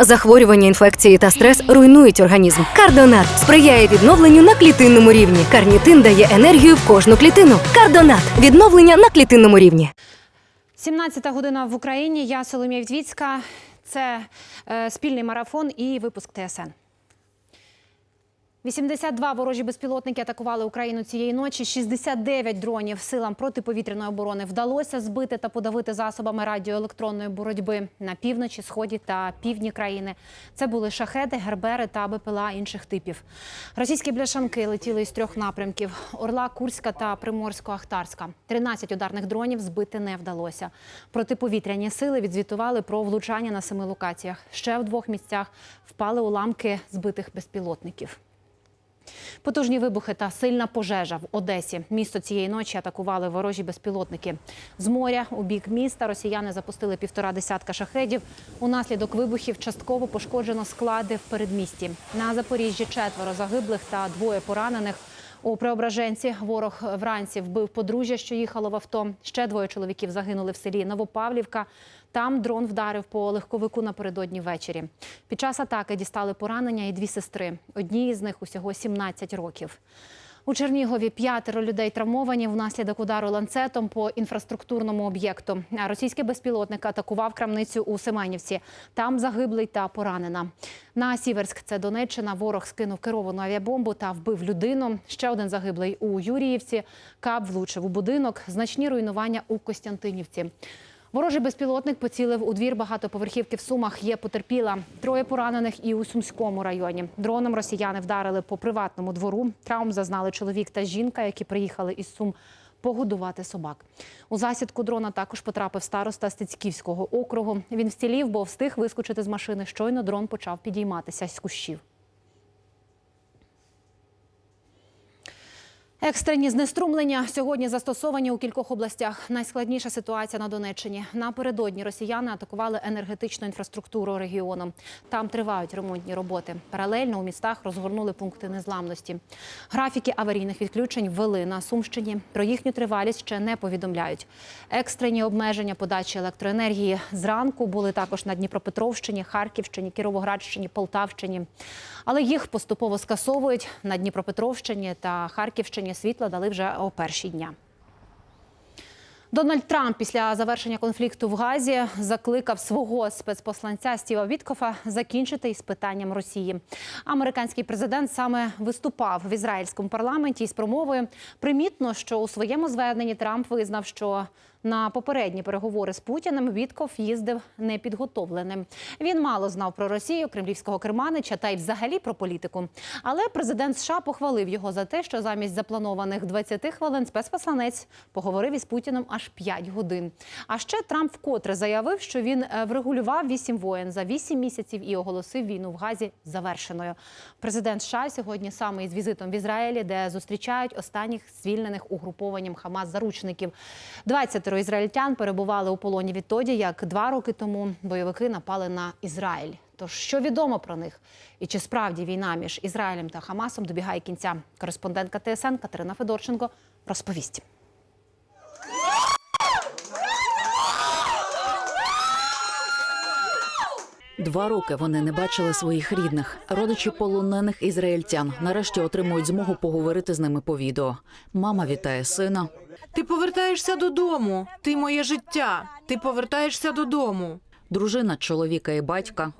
Захворювання, інфекції та стрес руйнують організм. Кардонат сприяє відновленню на клітинному рівні. Карнітин дає енергію в кожну клітину. Кардонат відновлення на клітинному рівні. 17 година в Україні. Я Соломія Вітвіцька. Це е, спільний марафон і випуск ТСН. 82 ворожі безпілотники атакували Україну цієї ночі. 69 дронів силам протиповітряної оборони вдалося збити та подавити засобами радіоелектронної боротьби на півночі, сході та півдні країни. Це були шахеди, гербери та БПЛА інших типів. Російські бляшанки летіли із трьох напрямків: Орла, Курська та Приморсько-Ахтарська. 13 ударних дронів збити не вдалося. Протиповітряні сили відзвітували про влучання на семи локаціях. Ще в двох місцях впали уламки збитих безпілотників. Потужні вибухи та сильна пожежа в Одесі. Місто цієї ночі атакували ворожі безпілотники. З моря у бік міста росіяни запустили півтора десятка шахедів. Унаслідок вибухів частково пошкоджено склади в передмісті. На Запоріжжі четверо загиблих та двоє поранених. У Преображенці ворог вранці вбив подружжя, що їхало в авто. Ще двоє чоловіків загинули в селі Новопавлівка. Там дрон вдарив по легковику напередодні ввечері. Під час атаки дістали поранення і дві сестри. Одній із них усього 17 років. У Чернігові п'ятеро людей травмовані внаслідок удару ланцетом по інфраструктурному об'єкту. Російський безпілотник атакував крамницю у Семенівці. Там загиблий та поранена. На Сіверськ, це Донеччина, ворог скинув керовану авіабомбу та вбив людину. Ще один загиблий у Юріївці. Кап влучив у будинок. Значні руйнування у Костянтинівці. Ворожий безпілотник поцілив у двір багатоповерхівки в Сумах. Є потерпіла. Троє поранених і у Сумському районі. Дроном росіяни вдарили по приватному двору. Травм зазнали чоловік та жінка, які приїхали із Сум погодувати собак. У засідку дрона також потрапив староста Стецьківського округу. Він вцілів, бо встиг вискочити з машини. Щойно дрон почав підійматися з кущів. Екстрені знеструмлення сьогодні застосовані у кількох областях. Найскладніша ситуація на Донеччині. Напередодні росіяни атакували енергетичну інфраструктуру регіону. Там тривають ремонтні роботи. Паралельно у містах розгорнули пункти незламності. Графіки аварійних відключень ввели на Сумщині. Про їхню тривалість ще не повідомляють. Екстрені обмеження подачі електроенергії зранку були також на Дніпропетровщині, Харківщині, Кіровоградщині, Полтавщині. Але їх поступово скасовують на Дніпропетровщині та Харківщині. Світла дали вже о перші дня. Дональд Трамп після завершення конфлікту в Газі закликав свого спецпосланця Стіва Віткофа закінчити із питанням Росії. Американський президент саме виступав в ізраїльському парламенті із промовою. Примітно, що у своєму зверненні Трамп визнав, що на попередні переговори з Путіним Вітков їздив непідготовленим. Він мало знав про Росію, кремлівського керманича та й взагалі про політику. Але президент США похвалив його за те, що замість запланованих 20 хвилин спецпосланець поговорив із Путіним аж 5 годин. А ще Трамп вкотре заявив, що він е, врегулював 8 воєн за 8 місяців і оголосив війну в Газі завершеною. Президент США сьогодні саме із візитом в Ізраїлі, де зустрічають останніх звільнених угрупованням Хамас заручників. 20 ізраїльтян перебували у полоні відтоді, як два роки тому бойовики напали на Ізраїль. Тож що відомо про них? І чи справді війна між Ізраїлем та Хамасом добігає кінця? Кореспондентка ТСН Катерина Федорченко розповість. Два роки вони не бачили своїх рідних. Родичі полонених ізраїльтян нарешті отримують змогу поговорити з ними по відео. Мама вітає сина. Ти повертаєшся додому. Ти моє життя. Ти повертаєшся додому. Дружина чоловіка і батька.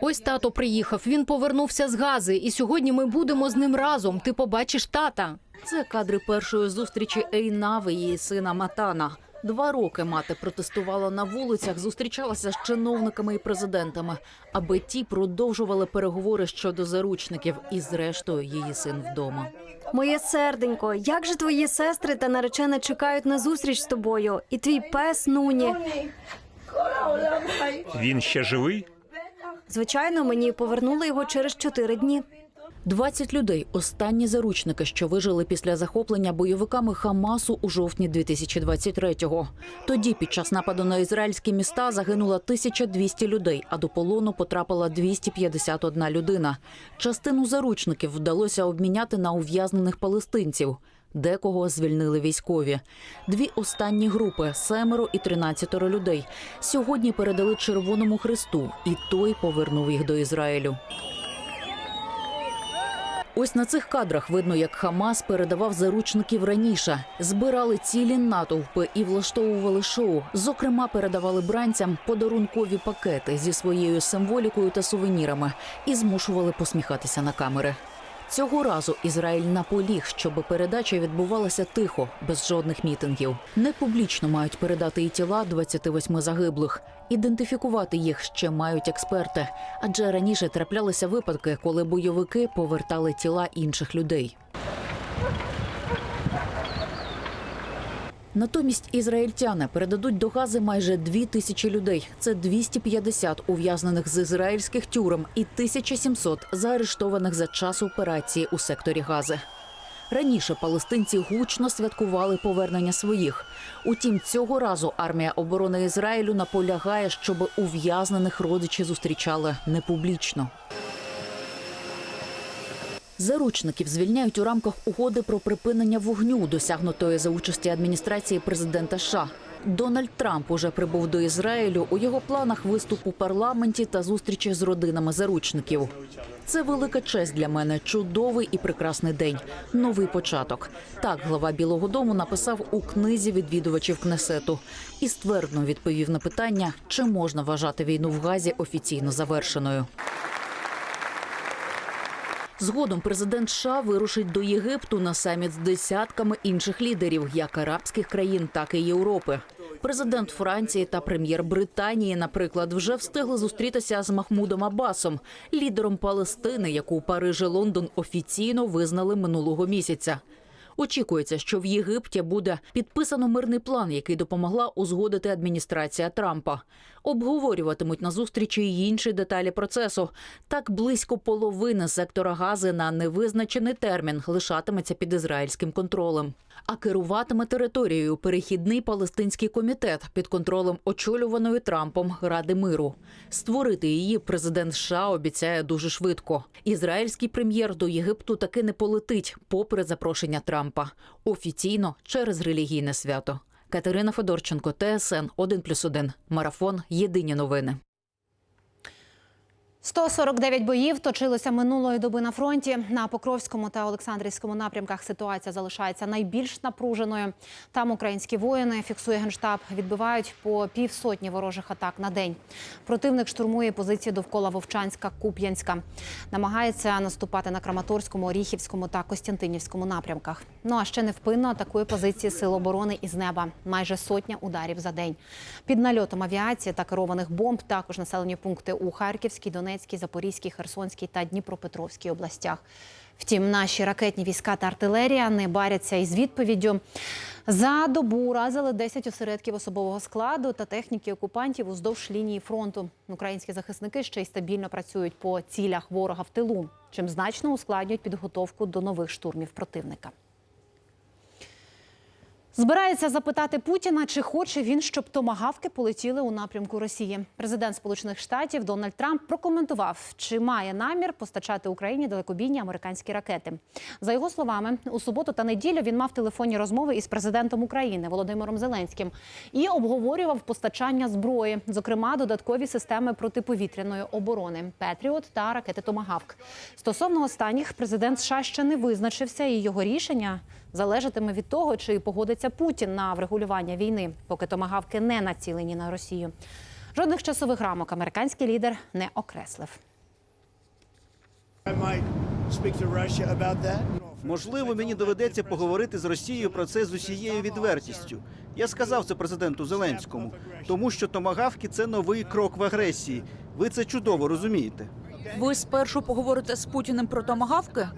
Ось тато приїхав. Він повернувся з Гази, і сьогодні ми будемо з ним разом. Ти побачиш тата. Це кадри першої зустрічі Ейнави її сина Матана. Два роки мати протестувала на вулицях, зустрічалася з чиновниками і президентами, аби ті продовжували переговори щодо заручників, і зрештою її син вдома. Моє серденько, як же твої сестри та наречена чекають на зустріч з тобою? І твій пес Нуні. Він ще живий? Звичайно, мені повернули його через чотири дні. 20 людей останні заручники, що вижили після захоплення бойовиками Хамасу у жовтні 2023-го. Тоді, під час нападу на ізраїльські міста, загинуло 1200 людей, а до полону потрапила 251 людина. Частину заручників вдалося обміняти на ув'язнених палестинців. Декого звільнили військові. Дві останні групи семеро і тринадцятеро людей. Сьогодні передали Червоному Христу, і той повернув їх до Ізраїлю. Ось на цих кадрах видно, як Хамас передавав заручників раніше, збирали цілі натовпи і влаштовували шоу. Зокрема, передавали бранцям подарункові пакети зі своєю символікою та сувенірами і змушували посміхатися на камери. Цього разу Ізраїль наполіг, щоб передача відбувалася тихо, без жодних мітингів. Не публічно мають передати і тіла 28 загиблих. Ідентифікувати їх ще мають експерти, адже раніше траплялися випадки, коли бойовики повертали тіла інших людей. Натомість ізраїльтяни передадуть до Гази майже дві тисячі людей. Це 250 ув'язнених з ізраїльських тюрем і 1700 заарештованих за час операції у секторі Гази. Раніше палестинці гучно святкували повернення своїх. Утім, цього разу армія оборони Ізраїлю наполягає, щоб ув'язнених родичі зустрічали не публічно. Заручників звільняють у рамках угоди про припинення вогню, досягнутої за участі адміністрації президента США. Дональд Трамп уже прибув до Ізраїлю. У його планах виступ у парламенті та зустрічі з родинами заручників. Це велика честь для мене. Чудовий і прекрасний день. Новий початок. Так глава Білого Дому написав у книзі відвідувачів Кнесету і ствердно відповів на питання, чи можна вважати війну в Газі офіційно завершеною. Згодом президент США вирушить до Єгипту на саміт з десятками інших лідерів, як арабських країн, так і Європи. Президент Франції та прем'єр Британії, наприклад, вже встигли зустрітися з Махмудом Аббасом, лідером Палестини, яку Париж і Лондон офіційно визнали минулого місяця. Очікується, що в Єгипті буде підписано мирний план, який допомогла узгодити адміністрація Трампа. Обговорюватимуть на зустрічі й інші деталі процесу. Так близько половини сектора Гази на невизначений термін лишатиметься під ізраїльським контролем. А керуватиме територією перехідний палестинський комітет під контролем очолюваної Трампом Ради миру. Створити її президент США обіцяє дуже швидко. Ізраїльський прем'єр до Єгипту таки не полетить, попри запрошення Трампа. Офіційно через релігійне свято. Катерина Федорченко, ТСН 1+,1. Марафон. Єдині новини. 149 боїв точилося минулої доби на фронті. На Покровському та Олександрівському напрямках ситуація залишається найбільш напруженою. Там українські воїни, фіксує генштаб, відбивають по півсотні ворожих атак на день. Противник штурмує позиції довкола Вовчанська, Куп'янська. Намагається наступати на Краматорському, Оріхівському та Костянтинівському напрямках. Ну а ще невпинно атакує позиції Сил оборони із неба. Майже сотня ударів за день. Під нальотом авіації та керованих бомб також населені пункти у Харківській, Донецькій, Запорізькій, Херсонській та Дніпропетровській областях. Втім, наші ракетні війська та артилерія не баряться із відповіддю. За добу разили 10 осередків особового складу та техніки окупантів уздовж лінії фронту. Українські захисники ще й стабільно працюють по цілях ворога в тилу, чим значно ускладнюють підготовку до нових штурмів противника. Збирається запитати Путіна, чи хоче він, щоб томагавки полетіли у напрямку Росії. Президент Сполучених Штатів Дональд Трамп прокоментував, чи має намір постачати Україні далекобійні американські ракети. За його словами, у суботу та неділю він мав телефонні розмови із президентом України Володимиром Зеленським і обговорював постачання зброї, зокрема додаткові системи протиповітряної оборони Петріот та ракети Томагавк. Стосовно останніх, президент США ще не визначився, і його рішення залежатиме від того, чи погодиться Путін на врегулювання війни, поки томагавки не націлені на Росію. Жодних часових рамок американський лідер не окреслив. Можливо, мені доведеться поговорити з Росією про це з усією відвертістю. Я сказав це президенту Зеленському, тому що томагавки це новий крок в агресії. Ви це чудово розумієте. Ви спершу поговорите з Путіним про томагавки?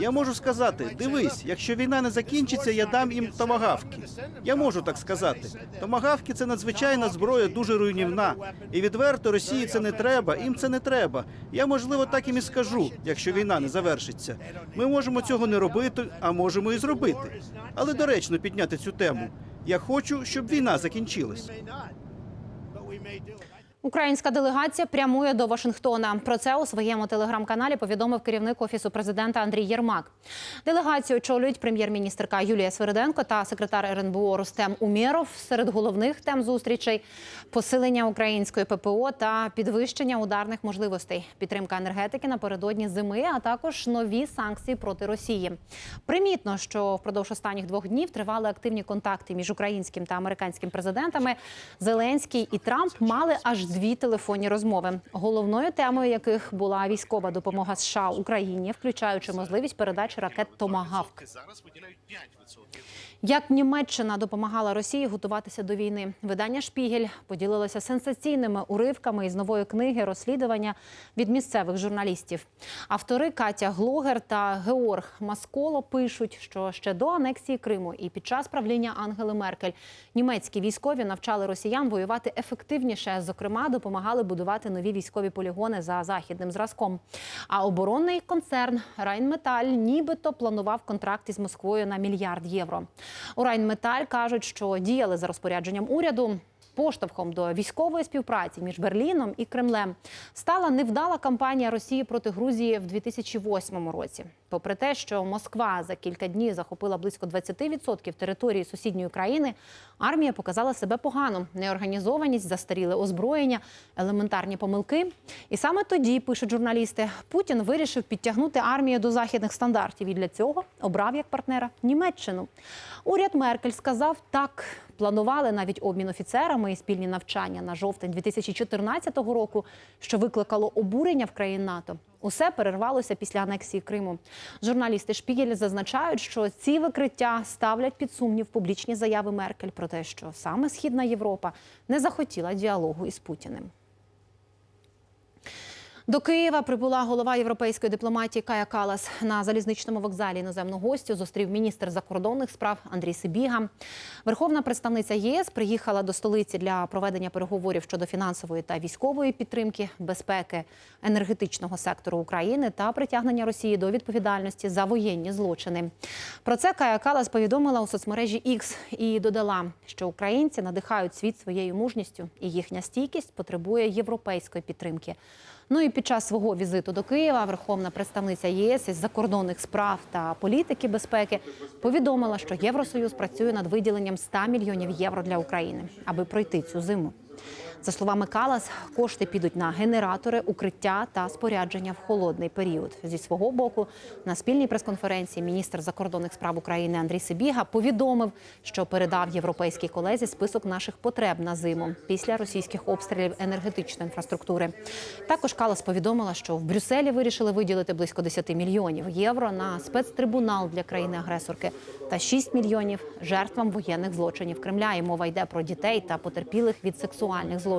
Я можу сказати: дивись, якщо війна не закінчиться, я дам їм томагавки. Я можу так сказати. Томагавки це надзвичайна зброя, дуже руйнівна. І відверто Росії це не треба. Їм це не треба. Я можливо так їм і скажу, якщо війна не завершиться. Ми можемо цього не робити, а можемо і зробити. Але доречно підняти цю тему. Я хочу, щоб війна закінчилась. Українська делегація прямує до Вашингтона. Про це у своєму телеграм-каналі повідомив керівник офісу президента Андрій Єрмак. Делегацію очолюють прем'єр-міністрка Юлія Свириденко та секретар РНБО Рустем Умєров. Серед головних тем зустрічей посилення української ППО та підвищення ударних можливостей, підтримка енергетики напередодні зими, а також нові санкції проти Росії. Примітно, що впродовж останніх двох днів тривали активні контакти між українським та американським президентами. Зеленський і Трамп мали аж дві телефонні розмови, головною темою яких була військова допомога США Україні, включаючи можливість передачі ракет Томагавк. Як Німеччина допомагала Росії готуватися до війни, видання Шпігель поділилося сенсаційними уривками із нової книги розслідування від місцевих журналістів. Автори Катя Глогер та Георг Масколо пишуть, що ще до анексії Криму і під час правління Ангели Меркель німецькі військові навчали росіян воювати ефективніше. Зокрема, допомагали будувати нові військові полігони за західним зразком. А оборонний концерн Райнметаль нібито планував контракт із Москвою на мільярд євро. У Райнметаль кажуть, що діяли за розпорядженням уряду. Поштовхом до військової співпраці між Берліном і Кремлем стала невдала кампанія Росії проти Грузії в 2008 році. Попри те, що Москва за кілька днів захопила близько 20% території сусідньої країни, армія показала себе погано. Неорганізованість, застаріле озброєння, елементарні помилки. І саме тоді пишуть журналісти, Путін вирішив підтягнути армію до західних стандартів і для цього обрав як партнера Німеччину. Уряд Меркель сказав так. Планували навіть обмін офіцерами і спільні навчання на жовтень 2014 року, що викликало обурення в країн НАТО. Усе перервалося після анексії Криму. Журналісти Шпігель зазначають, що ці викриття ставлять під сумнів публічні заяви Меркель про те, що саме Східна Європа не захотіла діалогу із Путіним. До Києва прибула голова європейської дипломатії Кая Калас на залізничному вокзалі. Іноземну гостю зустрів міністр закордонних справ Андрій Сибіга. Верховна представниця ЄС приїхала до столиці для проведення переговорів щодо фінансової та військової підтримки, безпеки енергетичного сектору України та притягнення Росії до відповідальності за воєнні злочини. Про це Кая Калас повідомила у соцмережі X і додала, що українці надихають світ своєю мужністю, і їхня стійкість потребує європейської підтримки. Ну і під час свого візиту до Києва верховна представниця ЄС із закордонних справ та політики безпеки повідомила, що Євросоюз працює над виділенням 100 мільйонів євро для України, аби пройти цю зиму. За словами Калас, кошти підуть на генератори, укриття та спорядження в холодний період. Зі свого боку, на спільній прес-конференції міністр закордонних справ України Андрій Сибіга повідомив, що передав європейській колезі список наших потреб на зиму після російських обстрілів енергетичної інфраструктури. Також Калас повідомила, що в Брюсселі вирішили виділити близько 10 мільйонів євро на спецтрибунал для країни-агресорки та 6 мільйонів жертвам воєнних злочинів Кремля. І мова йде про дітей та потерпілих від сексуальних злочинів.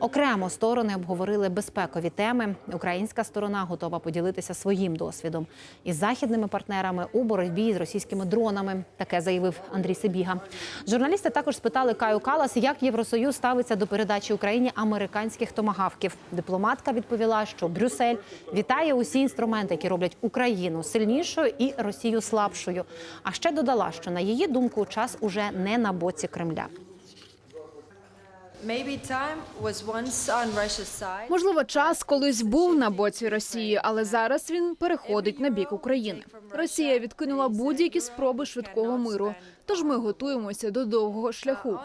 Окремо сторони обговорили безпекові теми. Українська сторона готова поділитися своїм досвідом із західними партнерами у боротьбі з російськими дронами. Таке заявив Андрій Сибіга. Журналісти також спитали Каю Калас, як Євросоюз ставиться до передачі Україні американських томагавків. Дипломатка відповіла, що Брюссель вітає усі інструменти, які роблять Україну сильнішою і Росію слабшою. А ще додала, що на її думку час уже не на боці Кремля. Можливо, час колись був на боці Росії, але зараз він переходить на бік України. Росія відкинула будь-які спроби швидкого миру. Тож ми готуємося до довгого шляху.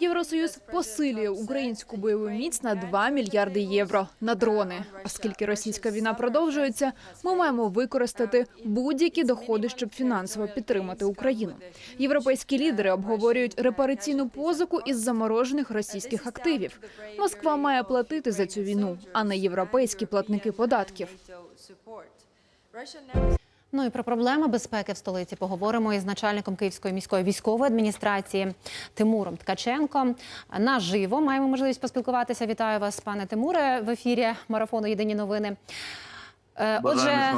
Євросоюз посилює українську бойову міць на 2 мільярди євро на дрони. Оскільки російська війна продовжується, ми маємо використати будь-які доходи, щоб фінансово підтримати Україну. Європейські лідери обговорюють репараційну позику із заморожених російських активів. Москва має платити за цю війну, а не європейські платники податків. Ну і про проблеми безпеки в столиці поговоримо із начальником Київської міської військової адміністрації Тимуром Ткаченко. Наживо маємо можливість поспілкуватися. Вітаю вас, пане Тимуре, в ефірі марафону Єдині новини. Е, Отже,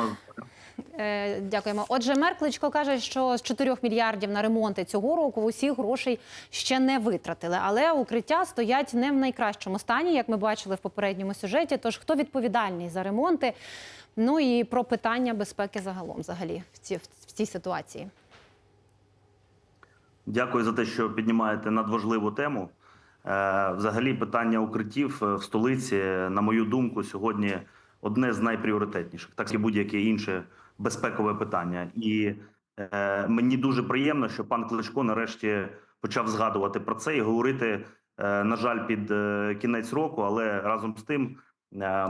е, дякуємо. Отже, мер Кличко каже, що з 4 мільярдів на ремонти цього року усіх грошей ще не витратили. Але укриття стоять не в найкращому стані, як ми бачили в попередньому сюжеті. Тож хто відповідальний за ремонти? Ну і про питання безпеки загалом, взагалі, в цій, в цій ситуації. Дякую за те, що піднімаєте надважливу тему. Е, Взагалі, питання укриттів е, в столиці, на мою думку, сьогодні одне з найпріоритетніших, так і будь-яке інше безпекове питання. І е, мені дуже приємно, що пан Кличко нарешті почав згадувати про це і говорити, е, на жаль, під кінець року, але разом з тим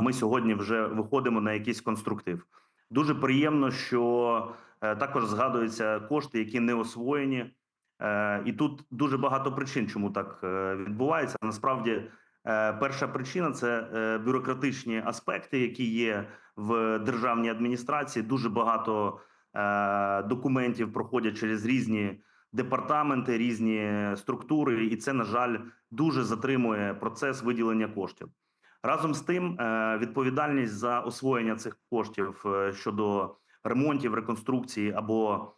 ми сьогодні вже виходимо на якийсь конструктив. Дуже приємно, що е, також згадуються кошти, які не освоєні. Е, І тут дуже багато причин, чому так е, відбувається. Насправді, е, перша причина це е, бюрократичні аспекти, які є в державній адміністрації. Дуже багато е, документів проходять через різні департаменти, різні структури, і це на жаль дуже затримує процес виділення коштів. Разом з тим, е, відповідальність за освоєння цих коштів е, щодо ремонтів, реконструкції або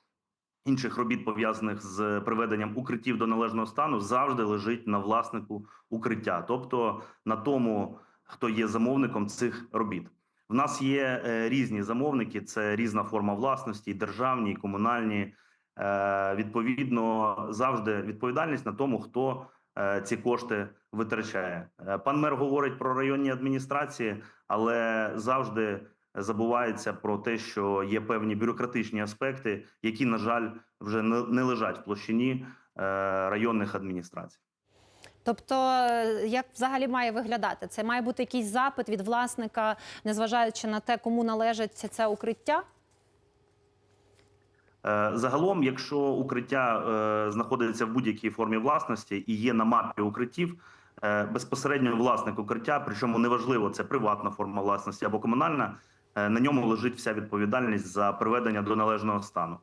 інших робіт пов'язаних з приведенням укриттів до належного стану завжди лежить на власнику укриття, тобто на тому, хто є замовником цих робіт. В нас є е, різні замовники, це різна форма власності, державні, комунальні. Відповідно, завжди відповідальність на тому, хто ці кошти витрачає. Е, Пан мер говорить про районні адміністрації, але завжди забувається про те, що є певні бюрократичні аспекти, які, на жаль, вже не, лежать в площині е, районних адміністрацій. Тобто, е, як взагалі має виглядати? Це має бути якийсь запит від власника, незважаючи на те, кому належить це укриття? Е, Загалом, якщо укриття е, знаходиться в будь-якій формі власності і є на мапі укриттів, е, безпосередньо власник укриття, причому неважливо, це приватна форма власності або комунальна, на ньому лежить вся відповідальність за приведення до належного стану.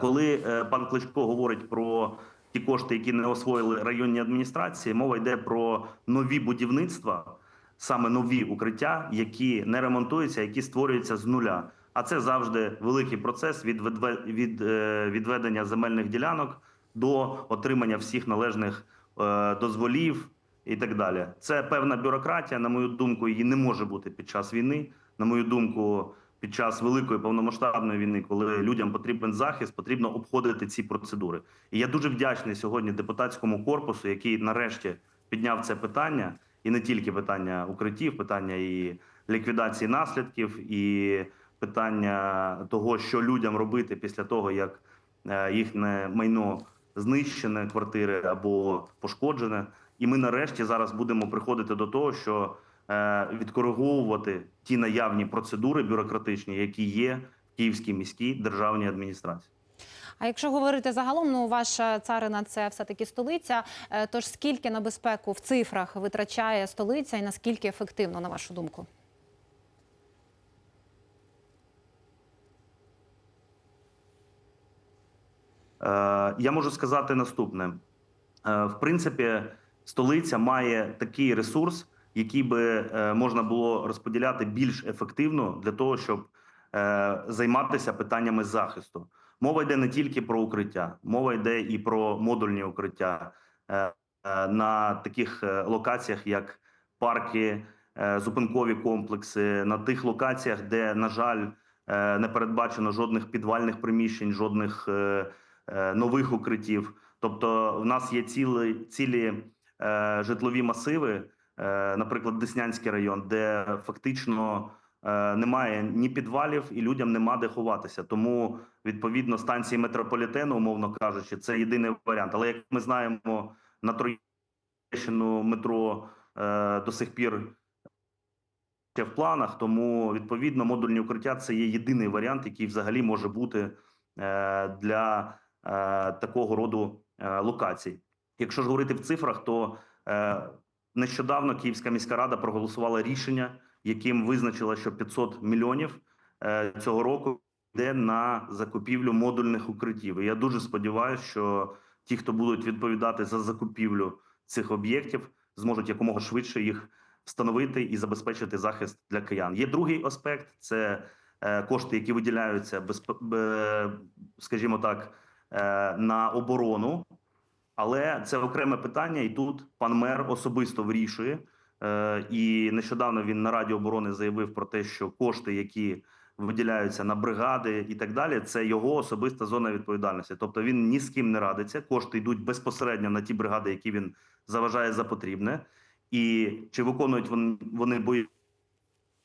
Коли пан Кличко говорить про ті кошти, які не освоїли районні адміністрації, мова йде про нові будівництва, саме нові укриття, які не ремонтуються, які створюються з нуля. А це завжди великий процес від від е, відведення земельних ділянок до отримання всіх належних е, дозволів і так далі. Це певна бюрократія. На мою думку, її не може бути під час війни. На мою думку, під час великої повномасштабної війни, коли людям потрібен захист, потрібно обходити ці процедури. І я дуже вдячний сьогодні депутатському корпусу, який нарешті підняв це питання, і не тільки питання укриттів, питання і ліквідації наслідків, і питання того, що людям робити після того, як е, їхнє майно знищене, квартири або пошкоджене. І ми нарешті зараз будемо приходити до того, що е, відкориговувати ті наявні процедури бюрократичні, які є в Київській міській державній адміністрації. А якщо говорити загалом, ну ваша царина це все таки столиця. Е, Тож скільки на безпеку в цифрах витрачає столиця, і наскільки ефективно, на вашу думку? Я можу сказати наступне: Е, в принципі, столиця має такий ресурс, який би е, можна було розподіляти більш ефективно для того, щоб е, займатися питаннями захисту. Мова йде не тільки про укриття, мова йде і про модульні укриття е, е, на таких е, локаціях, як парки, е, зупинкові комплекси, на тих локаціях, де, на жаль, е, не передбачено жодних підвальних приміщень, жодних е, е, нових укриттів. Тобто, в нас є цілі, цілі е, житлові масиви, е, наприклад, Деснянський район, де фактично е, немає ні підвалів, і людям нема де ховатися. Тому відповідно станції метрополітену, умовно кажучи, це єдиний варіант. Але як ми знаємо, на Троєщину метро е, до сих пір в планах, тому відповідно модульні укриття це є єдиний варіант, який взагалі може бути е, для е, такого роду е, локацій. Якщо ж говорити в цифрах, то е, нещодавно Київська міська рада проголосувала рішення, яким визначила, що 500 мільйонів е, цього року йде на закупівлю модульних укриттів. І я дуже сподіваюся, що ті, хто будуть відповідати за закупівлю цих об'єктів, зможуть якомога швидше їх встановити і забезпечити захист для киян. Є другий аспект це е, кошти, які виділяються скажімо так, е, на оборону. Але це окреме питання, і тут пан мер особисто вирішує. Е, І нещодавно він на Раді оборони заявив про те, що кошти, які виділяються на бригади і так далі, це його особиста зона відповідальності. Тобто він ні з ким не радиться. Кошти йдуть безпосередньо на ті бригади, які він заважає за потрібне. І чи виконують вони бої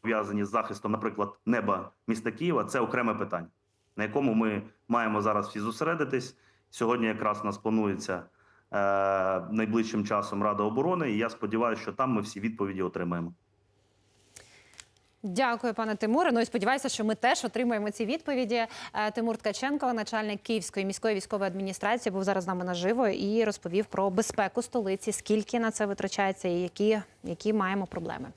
пов'язані з захистом, наприклад, неба міста Києва, це окреме питання, на якому ми маємо зараз всі зосередитись. Сьогодні якраз у нас планується е, найближчим часом Рада оборони, і я сподіваюся, що там ми всі відповіді отримаємо. Дякую, пане Тимуре. Ну і сподіваюся, що ми теж отримаємо ці відповіді. Е, Тимур Ткаченко, начальник Київської міської військової адміністрації, був зараз з нами наживо і розповів про безпеку столиці, скільки на це витрачається і які, які маємо проблеми.